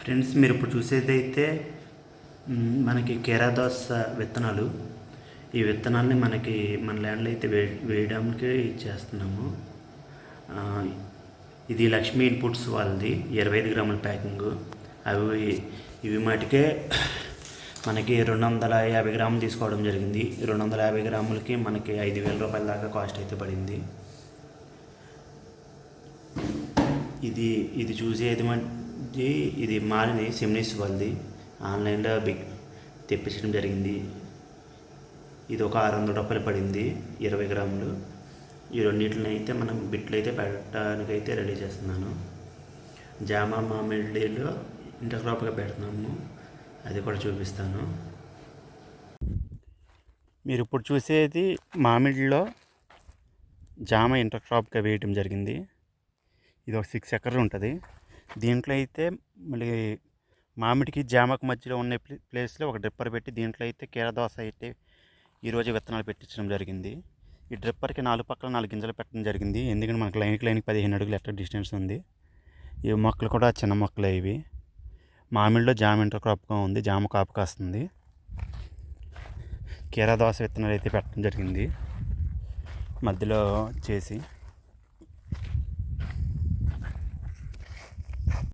Friends మీరు ఇప్పుడు చూసేదైతే మనకి కేరాదాస్ విత్తనాలు. ఈ విత్తనాల్ని మనకి మన ల్యాండ్లో అయితే వే వేయడానికి చేస్తున్నాము ఇది లక్ష్మీ ఇన్పుట్స్ వాళ్ళది. ఇరవై ఐదు గ్రాముల ప్యాకింగ్. అవి ఇవి మటుకే మనకి రెండు వందల యాభై గ్రాములు తీసుకోవడం జరిగింది. రెండు వందల యాభై గ్రాములకి మనకి ఐదు వేల రూపాయల దాకా కాస్ట్ అయితే పడింది. ఇది ఇది చూసేది ఇది ఇది మాలిని సెమినిస్ వాళ్ళది. ఆన్లైన్లో బిగ్ తెప్పించడం జరిగింది. ఇది ఒక ఆరు వందల రూపాయలు పడింది ఇరవై గ్రాములు. ఈ రెండింటిని అయితే మనం బిట్లు అయితే పెట్టడానికి అయితే రెడీ చేస్తున్నాను. జామ మామిడిలో ఇంటర్క్రాప్గా పెడుతున్నాము. అది కూడా చూపిస్తాను. మీరు ఇప్పుడు చూసేది మామిడిలో జామ ఇంటర్క్రాప్గా వేయటం జరిగింది. ఇది ఒక సిక్స్ ఎకర్ ఉంటుంది. దీంట్లో అయితే మళ్ళీ మామిడికి జామకు మధ్యలో ఉన్న ప్లే- ప్లేస్లో ఒక డ్రిప్పర్ పెట్టి దీంట్లో అయితే కీరదోస అయితే ఈరోజు విత్తనాలు పెట్టించడం జరిగింది. ఈ డ్రిప్పర్కి నాలుగు పక్కల నాలుగు గింజలు పెట్టడం జరిగింది. ఎందుకంటే మనకి లైన్కి లైన్కి పదిహేను అడుగులు ఎట్లా డిస్టెన్స్ ఉంది. ఈ మొక్కలు కూడా చిన్న మొక్కలే ఇవి. మామిడిలో జామ ఇంటర్ క్రాప్గా ఉంది. జామ కాపు కాస్తుంది. కీరదోస విత్తనాలు అయితే పెట్టడం జరిగింది. మధ్యలో చేసి